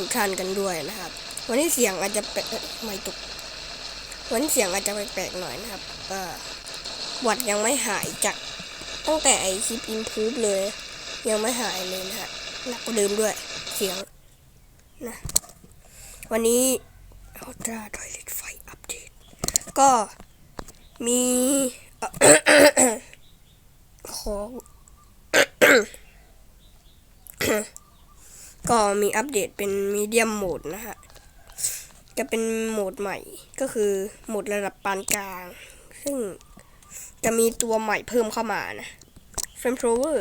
ทุกท่านกันด้วยนะครับ วันนี้เสียงอาจจะแปลกไม่ตกวันนี้เสียงอาจจะแปลกๆหน่อยนะครับก็หวัดยังไม่หายจากตั้งแต่ไอคลิปอินพูฟเลย ยังไม่หายเลยนะฮะหนักกว่าเดิมด้วยเสียงนะวันนี้เอาตราทอยเลทไฟอัปเดต ก็มีเอ่อขอ ก็มีอัปเดตเป็นมีเดียมโหมดนะฮะ จะเป็นโหมดใหม่ก็คือโหมดระดับปานกลาง ซึ่งจะมีตัวใหม่เพิ่มเข้ามานะ Frame Thrower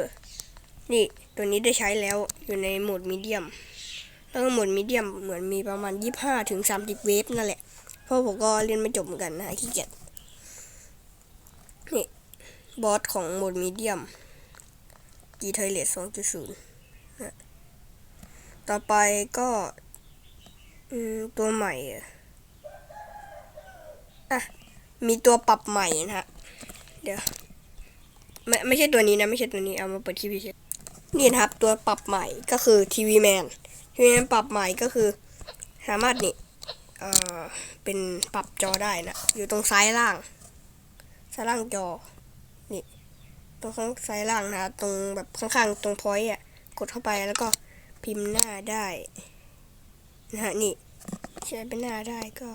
นี่ตัวนี้ได้ใช้แล้วอยู่ในโหมดมีเดียมแล้วโหมดมีเดียมเหมือนมีประมาณ 25ถึง30 เวฟนั่นแหละ เพราะผมก็เล่นไม่จบเหมือนกันนะขี้เกียจนี่บอสของโหมดมีเดียม G t o i l e t 2.0นะ ต่อไปก็ตัวใหม่อะอะมีตัวปรับใหม่นะฮะ เดี๋ยวไม่ไม่ใช่ตัวนี้นะ ไม่ใช่ตัวนี้เอามาเปิดคลิปเฉยนี่นะครับ ตัวปรับใหม่ก็คือทีวีแมนทีวีแมนปรับใหม่ก็คือ สามารถนี่เอ่อเป็นปรับจอได้นะ อยู่ตรงซ้ายล่างซ้ายล่างจอ นี่ ตรงข้างซ้ายล่างนะ ตรงแบบข้างๆ ตรงพอยต์อะ กดเข้าไปแล้วก็ พิมพ์หน้าได้นะฮะนี่ใช้เป็นหน้าได้ก็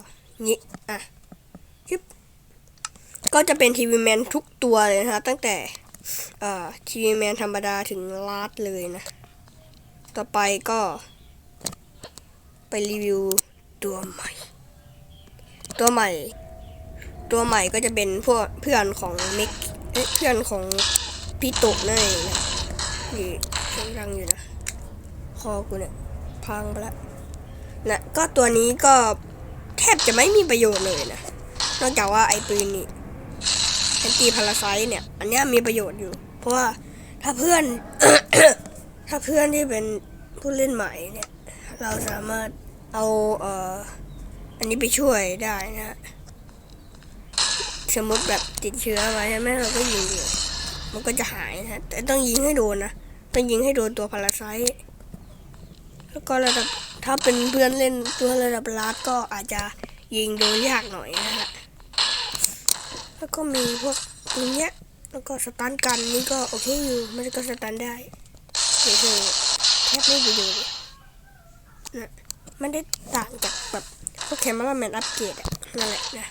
นี่อะยึบก็จะเป็นทีวีแมนทุกตัวเลยนะฮะตั้งแต่ทีวีแมนธรรมดาถึงลาดเลยนะ ต่อไปก็ ไปรีวิวตัวใหม่ ตัวใหม่ ตัวใหม่ก็จะเป็นพวกเพื่อนของเม็กเพื่อนของพี่ตุกนั่นเองนะนี่เสียงดังอยู่นะ อกูเนี่ย พังไปล้วนะก็ตัวนี้ก็แทบจะไม่มีประโยชน์เลยนะ นอกจากว่าไอปืนนี่แอนตี้พาราไซเนี่ย อันเนี้ยมีประโยชน์อยู่ เพราะว่าถ้าเพื่อน ถ้าเพื่อนที่เป็นผู้เล่นใหม่เนี่ย เราสามารถเอาเอ่ออันนี้ไปช่วยได้นะสมมติแบบติดเชื้อมาใช่ไหมเราก็ยิงมันก็จะหายนะฮะแต่ต้องยิงให้โดนนะต้องยิงให้โดนตัวพาราไซต์ แล้วก็ระดับถ้าเป็นเพื่อนเล่นตัวระดับลาดก็อาจจะยิงโดนยากหน่อยนะฮะแล้วก็มีพวกตรงเนี้ยแล้วก็สตันกันนี่ก็โอเคอยู่มันก็สตันได้เฉยๆแทบไม่ประโยชน์เลยนะมันได้ต่างจากแบบพวกแคมเมราแมนอัปเกรดอะนั่นแหละนะ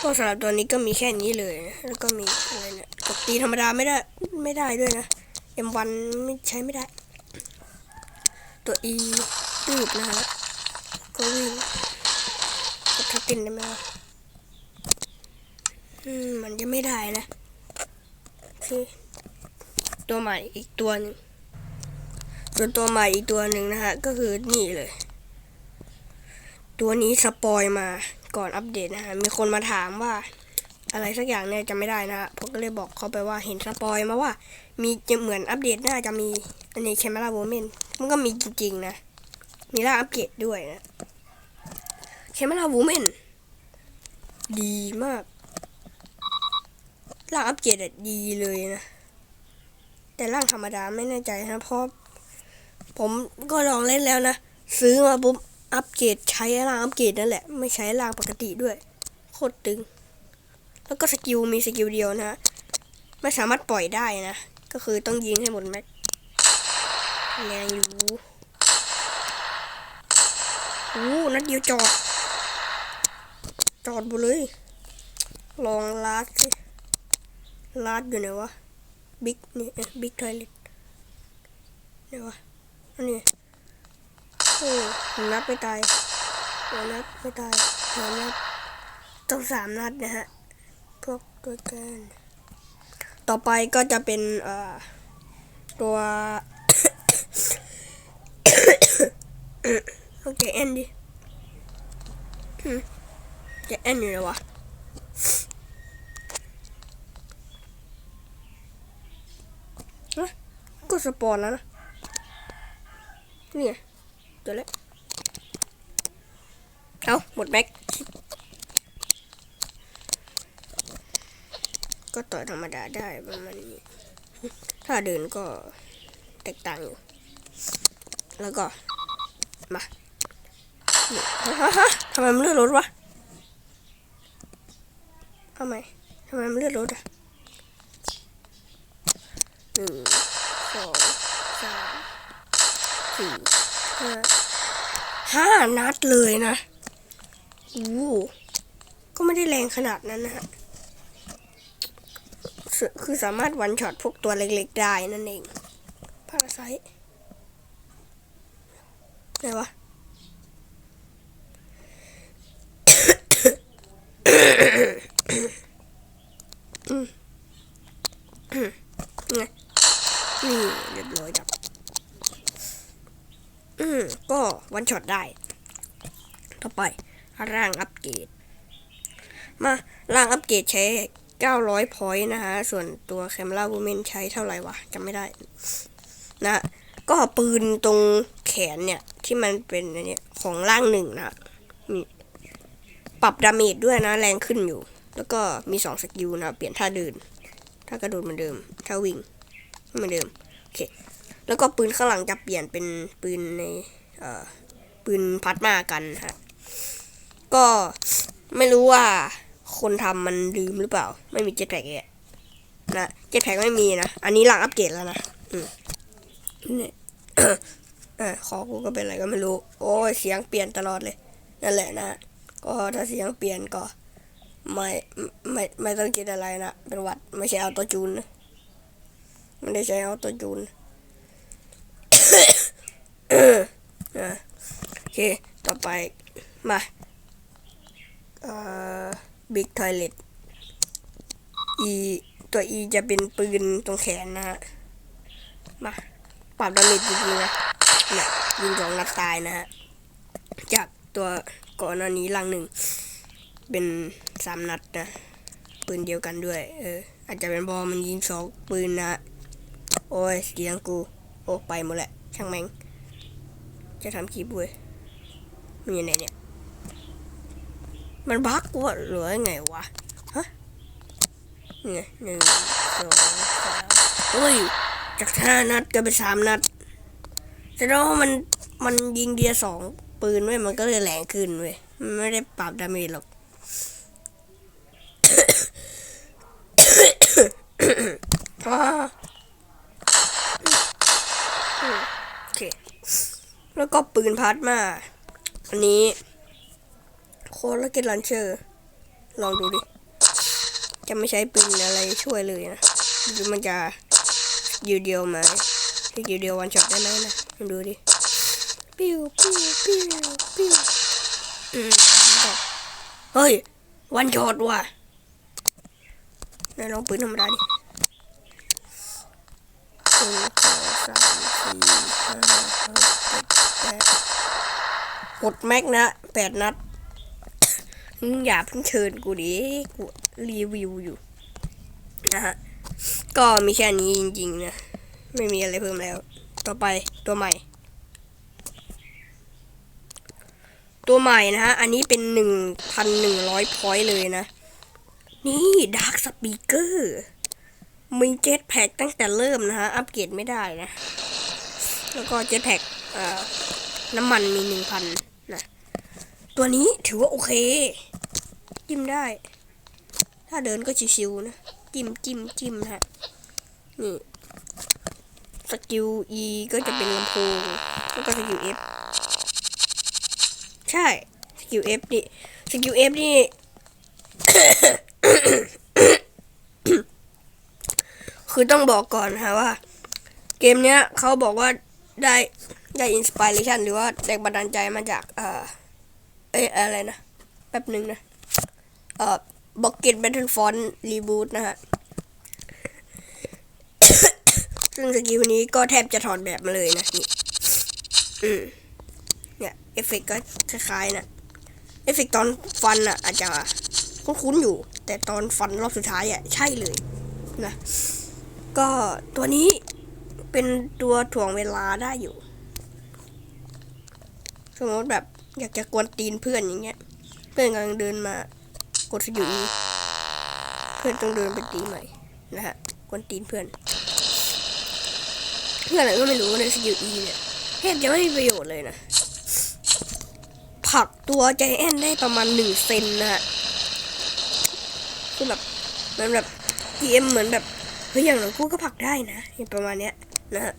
ก็สำหรับตัวนี้ก็มีแค่นี้เลยนะแล้วก็มีอะไรเนี่ยกดตีธรรมดาไม่ได้ไม่ได้ด้วยนะ M1 ไม่ใช้ไม่ได้ ตัว E ตืบนะฮะก็วิ่งกดทับตินได้ไหมวะอืมมันจะไม่ได้นะโอตัวใหม่อีกตัวหนึ่งส่วนตัวใหม่อีกตัวหนึ่งนะฮะ ก็คือนี่เลย ตัวนี้สปอยมาก่อนอัปเดตนะฮะ มีคนมาถามว่า อะไรสักอย่างเนี่ยจะไม่ได้นะฮะผมก็เลยบอกเขาไปว่าเห็นสปอยมาว่า มีจะเหมือนอัปเดตน่าจะมีอันนี้แคมราโวเมนมันก็มีจริงๆนะ มีร่าอัปเกรดด้วยนะแคมราโวเมนดีมากร่างอัปเกรดอะดีเลยนะ แต่ร่างธรรมดาไม่แน่ใจนะเพราะผมก็ลองเล่นแล้วนะ ซื้อมาปุ๊บอัปเกรดใช้ร่างอัปเกรดนั่นแหละ ไม่ใช้ร่างปกติด้วย โคตรตึง แล้วก็สกิลมีสกิลเดียวนะฮะไม่สามารถปล่อยได้นะ ก็คือต้องยิงให้หมดแม็กแรงอยู่โอ้นัดเดียวจอด จอดหมดเลย ลองลาดสิลาดอยู่ไหนวะ บิ๊กนี่บิ๊กไทยเล็ตไหนวะอันนี้โอ้นัดไม่ตายสองนัดไม่ตายสามนัดต้องสามนัดนะฮะพวกตัวแกน ต่อไปก็จะเป็นตัวโอเคแอนดิหึจะแอนอยู่เลยวะฮะก็สปอนแล้วนะนี่ไงเจอแล้วเอาหมดแม็ก ก็ต่อยธรรมดาได้ประมาณนี้ ถ้าเดินก็แตกต่างอยู่ แล้วก็ มาฮะทำไมมันเลื่อนรถวะทำไมทำไมมันเลื่อนรถอะหนึ่งสองสามสี่ห้าห้านัดเลยนะโอ้ก็ไม่ได้แรงขนาดนั้นนะฮะ คือสามารถวันช็อตพวกตัวเล็กๆได้นั่นเองพาราไซต์ไหนวะนี่เรียบร้อยจับ อืม ก็วันช็อตได้ ต่อไปร่างอัปเกรด มาร่างอัปเกรดใช้ 900พอยต์นะฮะส่วนตัวแคม e ราวูเมนใช้เท่าไหร่วะจำไม่ได้นะ ก็ปืนตรงแขนเนี่ย ที่มันเป็นอันเนี้ยของร่างหนึ่งนะมีปรับดาเมจด้วยนะ แรงขึ้นอยู่ แล้วก็มีสองสกิลนะ เปลี่ยนท่าเดิน ถ้ากระโดดเหมือนเดิม ถ้าวิ่งเหมือนเดิม โอเค แล้วก็ปืนข้างหลังจะเปลี่ยนเป็นปืนในเอ่อปืนพัดมากันฮะ ก็ไม่รู้ว่า คนทำมันลืมหรือเปล่า ไม่มีเจ็ตแพ็กเนี่ยนะเจ็ตแพ็กไม่มีนะ อันนี้หลังอัปเกรดแล้วนะอืมเนี่ยเออคอกูก็เป็นอะไรก็ไม่รู้ โอ้ยเสียงเปลี่ยนตลอดเลย นั่นแหละนะ ก็ถ้าเสียงเปลี่ยนก็ ไม่ไม่ไม่ต้องคิดอะไรนะ เป็นวัดไม่ใช่เอาตัวจูนนะไม่ได้ใช้เอาตัวจูนนะโอเค ต่อไป มา เอ่อ บิ๊กทอยเลตอีตัวอีจะเป็นปืนตรงแขนนะฮะ มาปรับดาเมจจริงๆนะเนี่ยยิงสองนัดตายนะฮะ จากตัวก่อนหน้านี้ลังหนึ่ง เป็นสามนัดนะ ปืนเดียวกันด้วย เออ อาจจะเป็นบอมันยิงสองปืนนะ โอ้ยเสียงกู โอ้ ไปหมดแหละ ช่างแม่ง จะทำคลิปเว้ยมันอยู่ไหนเนี่ย มันบั๊กวะหรือยังไงวะ ฮะนี่ไงหนึ่งสองสามเฮ้ย จากห้านัดก็เป็นสามนัดแสดงว่ามันมันยิงเดียสองปืนเว้ยมันก็เลยแรงขึ้นเว้ยไม่ได้ปรับดาเมจหรอกโอเค แล้วก็ปืนพัดมา อันนี้ โคตรและเกตลันเชอร์ ลองดูดิ จะไม่ใช้ปืนอะไรช่วยเลยนะหรือมันจะยิวเดียวไหมยิวเดียววันช็อตได้ไหมนะลองดูดิปิ้วปิ้วปิ้วปิ้วอืมเฮ้ย วันช็อตว่ะไหนลองปืนธรรมดาดิหนึ่งสองสามสี่ห้าหกเจ็ดแปดกดแม็กนะแปดนัด มึงอย่าเพิ่งเชิญกูดิกูรีวิวอยู่นะฮะก็มีแค่นี้จริงๆนะไม่มีอะไรเพิ่มแล้ว ต่อไปตัวใหม่ ตัวใหม่นะฮะ อันนี้เป็นหนึ่งพันหนึ่งร้อยพอยต์เลยนะ นี่ดาร์ s สปีกเกอร์มีเจ็ตแพ็กตั้งแต่เริ่มนะฮะ อัปเกรดไม่ได้นะ แล้วก็เจ็ตแพ็กน้ำมันมีหนึ่งพัน ตัวนี้ถือว่าโอเค จิ้มได้ ถ้าเดินก็ชิวๆนะ จิ้มจิ้มจิ้มนะฮะ นี่ สกิล E ก็จะเป็นลำโพง แล้วก็สกิล F ใช่ สกิล F นี่ สกิล F นี่ คือต้องบอกก่อนนะว่า เกมเนี้ยเขาบอกว่าได้ได้อินสปิเรชันหรือว่าแรงบันดาลใจมาจาก เอ่อ เอ้ยอะไรนะ แป๊บหนึ่งนะ เอ่อบ็อกเก็ตแบทเทิลฟอนรีบูตนะฮะ ซึ่งสกิลนี้ก็แทบจะถอดแบบมาเลยนะนี่อืมเนี่ยเอฟเฟกต์ก็คล้ายๆนะเอฟเฟกต์ตอนฟันอะ อาจจะคุ้นๆอยู่ แต่ตอนฟันรอบสุดท้ายอะ ใช่เลยนะ ก็ตัวนี้เป็นตัวถ่วงเวลาได้อยู่ สมมติแบบ อยากจะกวนตีนเพื่อนอย่างเงี้ย เพื่อนกำลังเดินมากดสกิล E เพื่อนต้องเดินไปตีใหม่นะฮะกวนตีนเพื่อน เพื่อนอะไรก็ไม่รู้ในสกิล E เนี่ยแทบจะไม่มีประโยชน์เลยนะผลักตัวใจแอนได้ประมาณหนึ่งเซนนะฮะคือแบบมันแบบ PM เอ็มเหมือนแบบเฮ้ยอย่างหลังกูก็ผลักได้นะอย่างประมาณเนี้ยนะฮะ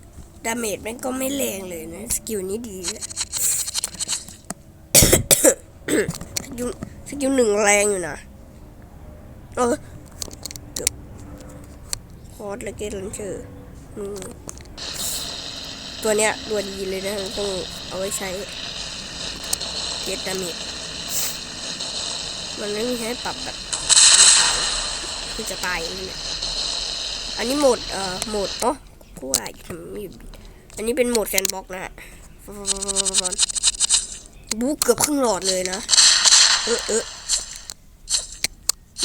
ดาเมจมันก็ไม่แรงเลยนะ สกิลนี้ดีเลย สกิลสกิลหนึ่งแรงอยู่นะ เออเกือบพอดและเกตลันเชอร์ตัวเนี้ยตัวดีเลยนะต้องเอาไว้ใช้เกตดามจมันไม่มีให้ปรับแบบเอามาขายคือจะตายอย่างนี้อันนี้โหมด เอ่อ โหมดอ๋อกูว่าทำไม่หยุดอันนี้เป็นโหมดแซนบ็อกนะฮะ บูเกือบครึ่งหลอดเลยนะ เออเออ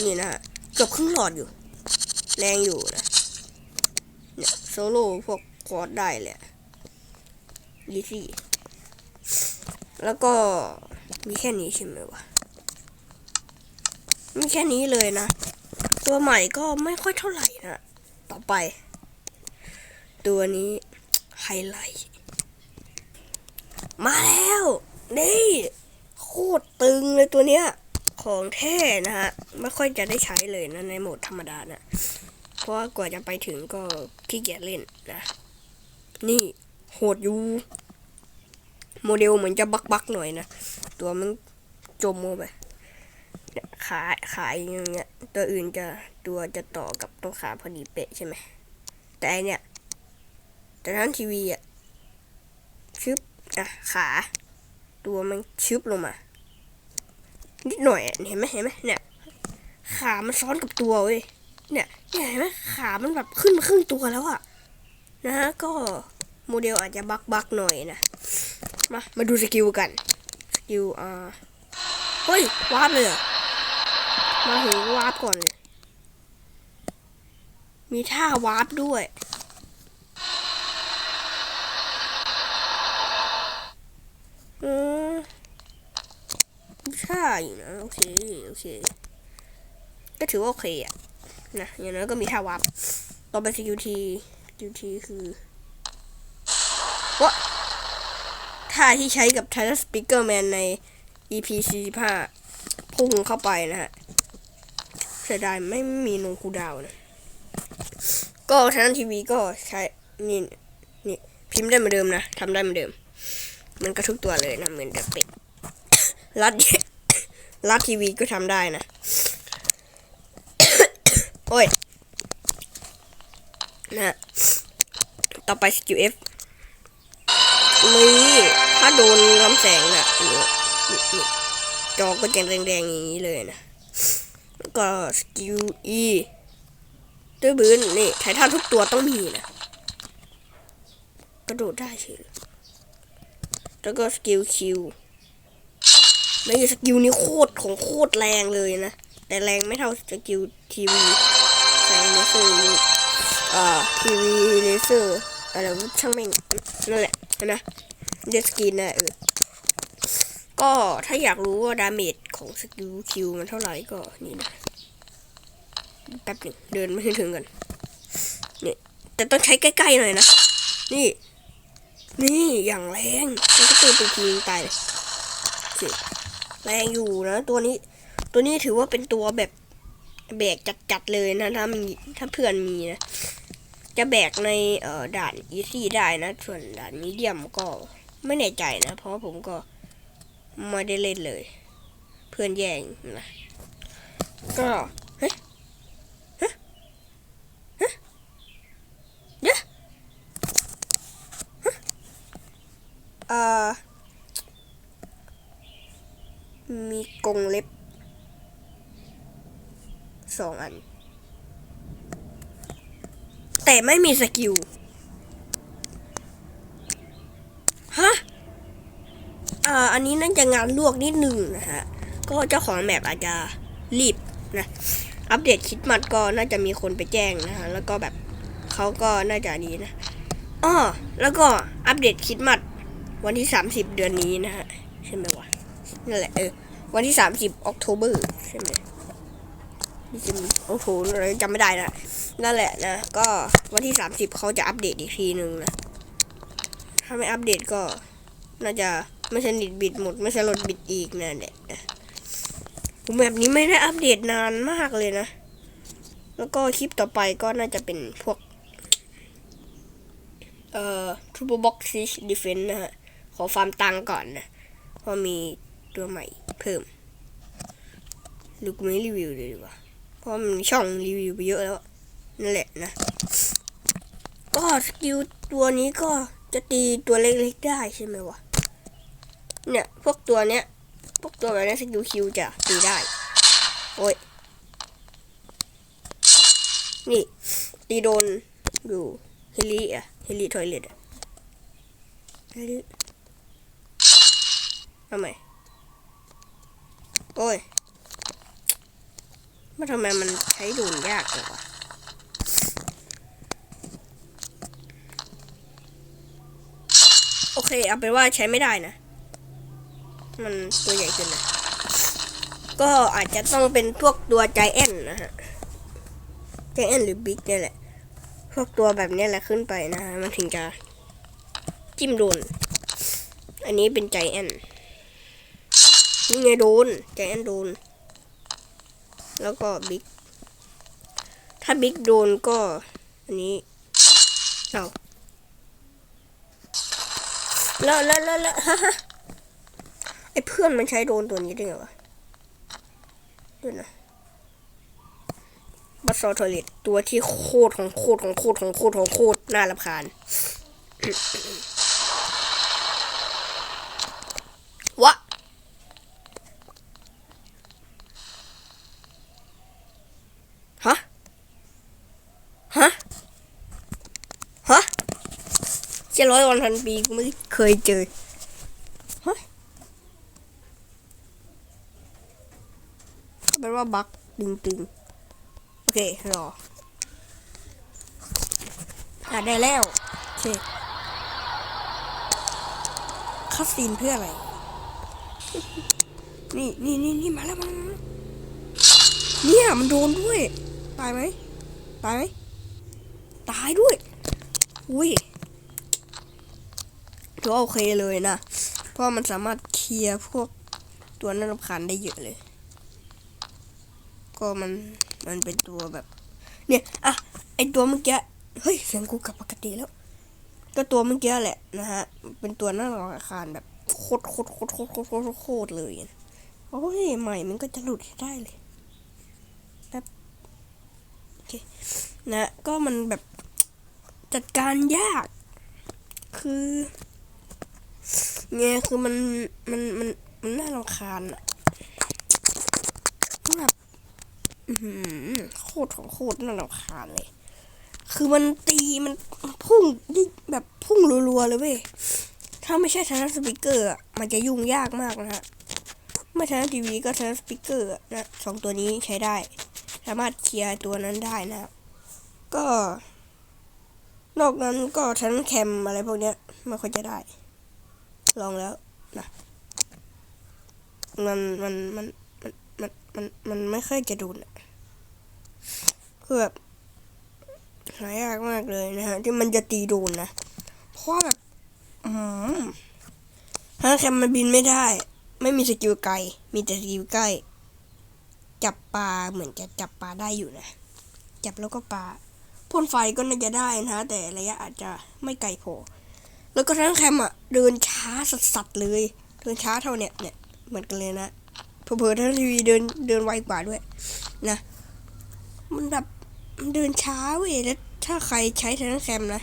นี่นะเกือบครึ่งหลอดอยู่ แรงอยู่นะ เนี่ยโซโล่พวกคอร์ดได้เลยดีซี่แล้วก็มีแค่นี้ใช่ไหมวะ มีแค่นี้เลยนะ ตัวใหม่ก็ไม่ค่อยเท่าไหร่นะ ต่อไป ตัวนี้ไฮไลท์ มาแล้ว นี่โคตรตึงเลยตัวเนี้ย ของแท้นะฮะ ไม่ค่อยจะได้ใช้เลยนะในโหมดธรรมดานะ เพราะว่ากว่าจะไปถึงก็ขี้เกียจเล่นนะ นี่โหดอยู่โมเดลเหมือนจะบักบักหน่อยนะ ตัวมันจมลงไปเนี่ยขาขาอย่างเงี้ย ตัวอื่นจะตัวจะต่อกับตัวขาพอดีเป๊ะใช่ไหม แต่เนี่ยแต่ทั้นทีวีอะชึบอะขา ตัวมันชึบลงมา นิดหน่อยเห็นไหมเห็นไหมเนี่ยขามันซ้อนกับตัวเว้ยเนี่ยเนี่ยเห็นไหมขามันแบบขึ้นมาครึ่งตัวแล้วอะนะฮะก็โมเดลอาจจะบักบักหน่อยนะมามาดูสกิลกันสกิลอ่าเฮ้ยวาร์ปเลยเหรอมาถึงวาร์ปก่อนเลยมีท่าวาร์ปด้วย อืมใช่ อยู่นะโอเคโอเค ก็ถือว่าโอเคอะนะอย่างน้อยก็มีท่าวาร์ปต่อไป CQT CQT คือวะท่าที่ใช้กับ Titan Speaker Man ใน EP 45พุ่งเข้าไปนะฮะเสียดายไม่มีนงคูดาวน์นะก็ทางทีวีก็ใช้นี่นี่พิมพ์ได้เหมือนเดิมนะทำได้เหมือนเดิม มันก็ทุกตัวเลยนะเหมือนแต่เป็ดรัด รัดทีวีก็ทำได้นะ โอ้ย นะต่อไปสกิล F นี่ถ้าโดนลำแสงน่ะนี่นี่นี่จอก็จะแดงๆอย่างนี้เลยนะ แล้วก็สกิล E ด้วยบืนนี่ไททันทุกตัวต้องมีนะ กระโดดได้เฉยแล้วก็สกิล Q ไม่สกิลนี้โคตรของโคตรแรงเลยนะ แต่แรงไม่เท่าสกิลทีวีแสงเลเซอร์อ่าทีวีเลเซอร์อะไรช่างแม่งนั่นแหละนไหมเดสกินนะเออก็ถ้าอยากรู้ว่าดาเมจของสกิลคิวมันเท่าไหร่ก็นี่นะแป๊บหนึ่งเดินไม่ถึงกันนี่แต่ต้องใช้ใกล้ๆหน่อยนะ นี่ นี่อย่างแรงมันก็ตื่นไปทีนตายเลยสิ แรงอยู่นะ ตัวนี้ ตัวนี้ถือว่าเป็นตัวแบบแบกจัดๆเลยนะ ถ้ามีถ้าเพื่อนมีนะ จะแบกในเอ่อด่านอีซี่ได้นะ ส่วนด่านมีเดียมก็ไม่แน่ใจนะ เพราะผมก็ไม่ได้เล่นเลย เพื่อนแย่งนะ ก็เฮ้ยเฮ้ยเฮ้ยเดี๋ยวเฮ้ยเอ่อ มีกรงเล็บสองอัน แต่ไม่มีสกิล ฮะ อ่า อันนี้น่าจะงานลวกนิดหนึ่งนะฮะ ก็เจ้าของแมปอาจจะรีบนะ อัปเดตคิดมัดก็น่าจะมีคนไปแจ้งนะฮะ แล้วก็แบบเขาก็น่าจะนี้นะอ้อแล้วก็อัปเดตคิดมัดวันที่ 30 เดือนนี้นะฮะ นั่นแหละเออวันที่30ออกโทเบอร์ใช่ไหมนี่จะมีโอ้โหอะไรจำไม่ได้นะนั่นแหละนะ ก็วันที่30เขาจะอัปเดตอีกทีหนึ่งนะถ้าไม่อัปเดตก็น่าจะไม่สนิทบิดหมด ไม่สลดบิดอีกนั่นแหละผมแบบนี้ไม่ได้อัปเดตนานมากเลยนะ แล้วก็คลิปต่อไปก็น่าจะเป็นพวก เอ่อ Triple Box Six Defense นะฮะ ขอฟาร์มตังก่อนนะเพราะมี ตัวใหม่เพิ่มหรือกูไม่รีวิวเลยดีกว่า เพราะมันช่องรีวิวไปเยอะแล้ว นั่นแหละนะ ก็สกิลตัวนี้ก็จะตีตัวเล็กๆได้ใช่ไหมวะ เนี่ย พวกตัวเนี้ย พวกตัวแบบนี้สกิลคิวจะตีได้ โอ้ย นี่ ตีโดนอยู่เฮลิอะเฮลิทอยเลตอะเฮลิทำไม โอ้ยมาทำไมมันใช้โดนยากจังวะโอเค เอาเป็นว่าใช้ไม่ได้นะ มันตัวใหญ่เกินนะก็อาจจะต้องเป็นพวกตัวใจแอนนะฮะใจแอนหรือบิ๊กเนี่ยแหละ พวกตัวแบบนี้แหละขึ้นไปนะฮะ มันถึงจะจิ้มโดน อันนี้เป็นใจแอน นี่ไงโดนใจแอนโดน แล้วก็บิ๊ก ถ้าบิ๊กโดนก็ อันนี้เอาแล้วแล้วแล้วฮะไอเพื่อนมันใช้โดนตัวนี้ได้ไงวะดี๋ยวนะบัสซอทอเลตตัวที่โคตรของโคตรของโคตรของโคตรของโคตรน่ารำคาญวะ ฮะ ฮะ ฮะ เจ็ดร้อยวันพันปีกูไม่เคยเจอเฮ้ยเป็นว่าบักตึงตึงๆ โอเค รออะได้แล้ว โอเคคัสซีนเพื่ออะไร นี่นี่นี่นี่มาแล้วมาแล้วเนี่ยมันโดนด้วย ตายไหมตายไหมตายด้วย อุ้ย ถือว่าโอเคเลยนะ เพราะมันสามารถเคลียร์พวกตัวน่ารำคาญได้เยอะเลย ก็มันมันเป็นตัวแบบ เนี่ยอะไอตัวเมื่อกี้เฮ้ยเสียงกูกลับปกติแล้ว ก็ตัวเมื่อกี้แหละนะฮะ เป็นตัวน่ารำคาญแบบโคตรโคตรโคตรโคตรโคตรโคตรโคตรเลยโอ้ยใหม่มันก็จะหลุดได้เลยแบบโอเคนะก็มันแบบจัดการยากคือ เนี่ยคือมันมันมันมันน่ารำคาญอะแบบโคตรของโคตรน่ารำคาญเลย คือมันตีมันพุ่งยิ่งแบบพุ่งรัวๆเลยเว้ย ถ้าไม่ใช่ทางด้านสปีกเกอร์มันจะยุ่งยากมากนะฮะไม่ทางด้ทีวีก็ทางด้านสปีกเกอร์นะสองตัวนี้ใช้ได้ สามารถเคลียร์ตัวนั้นได้นะ ก็ นอกนั้นก็ชั้นแคมอะไรพวกเนี้ยไม่ค่อยจะได้ ลองแล้วนะมันมันมันมันมันมันมันไม่ค่อยจะดูนะคือแบบหายากมากเลยนะฮะที่มันจะตีโดนนะเพราะแบบอืมถ้าแคมมันบินไม่ได้ ไม่มีสกิลไกล มีแต่สกิลใกล้ จับปลาเหมือนจะจับปลาได้อยู่นะ จับแล้วก็ปลาพ่นไฟก็น่าจะได้นะฮะแต่ระยะอาจจะไม่ไกลพอแล้วก็ทั้งแคมอะ เดินช้าสัสๆเลย เดินช้าเท่าเนี้ยเนี่ยเหมือนกันเลยนะเผลอๆทั้งทีวีเดินเดินไวกว่าด้วย นะ มันแบบเดินช้าเว้ยแล้วถ้าใครใช้ทั้งแคมนะ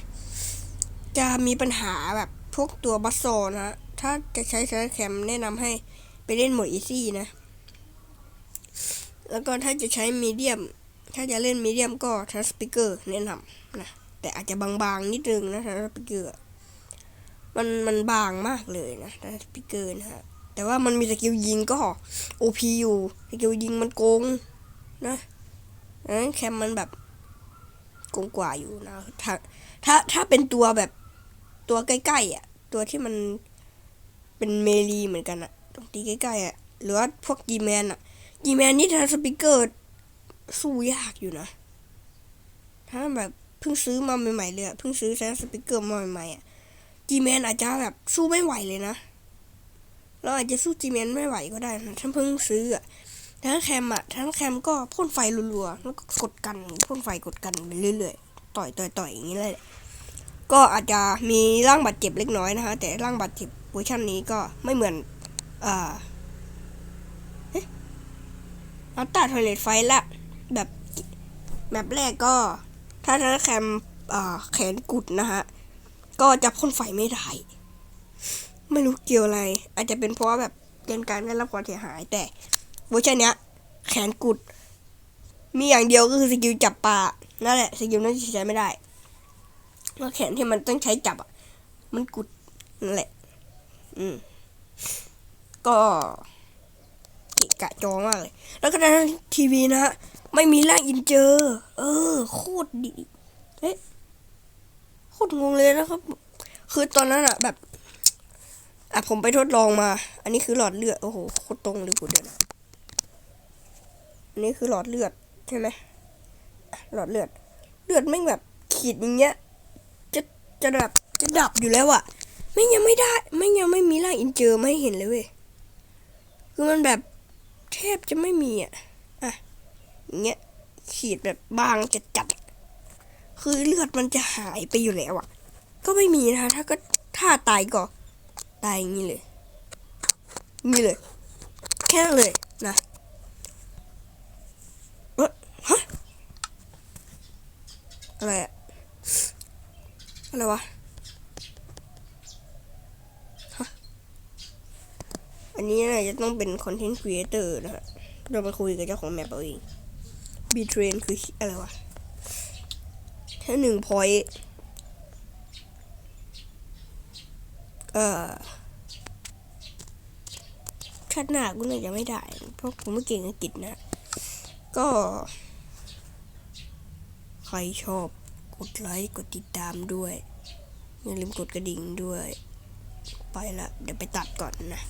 จะมีปัญหาแบบพวกตัวบัสโซนะ ถ้าจะใช้ทั้งแคมแนะนำให้ไปเล่นโหมดอีซี่นะ แล้วก็ถ้าจะใช้มีเดียม ถ้าจะเล่นมีเดียมก็ทัชสปีกเกอร์แนะนำนะ แต่อาจจะบางๆนิดนึงนะทัชสปีกเกอร์ มันมันบางมากเลยนะทัชสปีกเกอร์นะฮะ แต่ว่ามันมีสกิลยิงก็ OP อยู่สกิลยิงมันโกงนะอันนั้นแคมมันแบบโกงกว่าอยู่นะถ้าถ้าถ้าเป็นตัวแบบตัวใกล้ๆอะ ตัวที่มันเป็นเมลีเหมือนกันอะต้องตีใกล้ๆอะหรือว่าพวกจีแมนอะจีแมนนี่ทัชสปีกเกอร์สู้ยากอยู่นะถ้าแบบเพิ่งซื้อมาใหม่ๆเลยเพิ่งซื้อแซนสปีกเกอร์มาใหม่ๆอะ จีแมนอาจจะแบบสู้ไม่ไหวเลยนะ เราอาจจะสู้จีแมนไม่ไหวก็ได้นะฉันเพิ่งซื้ออะทั้งแคมอะทั้งแคมก็พ่นไฟรัวๆแล้วก็กดกันพ่นไฟกดกันไปเรื่อยๆต่อยต่อยต่อยอย่างนี้เลยก็อาจจะมีร่างบาดเจ็บเล็กน้อยนะคะแต่ร่างบาดเจ็บเวอร์ชันนี้ก็ไม่เหมือนอ่าเอ๊ะอัลตราทอยเลตไฟละแบบแบบแรกก็ถ้าถ้าแคมอ่าแขนกุดนะฮะ ก็จะพ่นไฟไม่ได้ ไม่รู้เกี่ยวอะไร อาจจะเป็นเพราะแบบเกินการได้รับความเสียหาย แต่เวอร์ชันเนี้ย แขนกุด มีอย่างเดียวก็คือสกิลจับปลานั่นแหละสกิลนั้นใช้ไม่ได้แล้วแขนที่มันต้องใช้จับอะมันกุดนั่นแหละ อืม ก็เกะกะจอมากเลย แล้วก็ในทีวีนะฮะ ไม่มีร่างอินเจอร์เออ โคตรดี เอ๊ะ ตรงงเลยนะครับ คือตอนนั้นอะแบบอะผมไปทดลองมา อันนี้คือหลอดเลือด โอ้โหโคตรตรงเลยกูเดี๋ยวนะอันนี้คือหลอดเลือดใช่ไหมหลอดเลือด เลือดไม่แบบขีดอย่างเงี้ย จะจะแบบจะดับอยู่แล้วอะไม่ยังไม่ได้ไม่ยังไม่มีร่างอินเจอร์มาให้เห็นเลยเว้ย คือมันแบบแทบจะไม่มีอะอะอย่างเงี้ยขีดแบบบางจัดจัด คือเลือดมันจะหายไปอยู่แล้วอะก็ไม่มีนะถ้าก็ถ้าตายก็ตายอย่างนี้เลยนี่เลย แค่เลยนะเอะฮะอะไรอะอะไรวะฮะอันนี้น่าจะต้องเป็นคอนเทนต์ครีเอเตอร์นะฮะเราไปคุยกับเจ้าของแมปเอาเองบีเทรนคืออะไรวะ ค่หนึ่งพอยต์เอ่อชาติหน้ากูน่าจะไม่ได้ เพราะกูไม่เก่งอังกฤษนะ ก็ ใครชอบกดไลค์กดติดตามด้วย อย่าลืมกดกระดิ่งด้วย ไปละ เดี๋ยวไปตัดก่อนนะ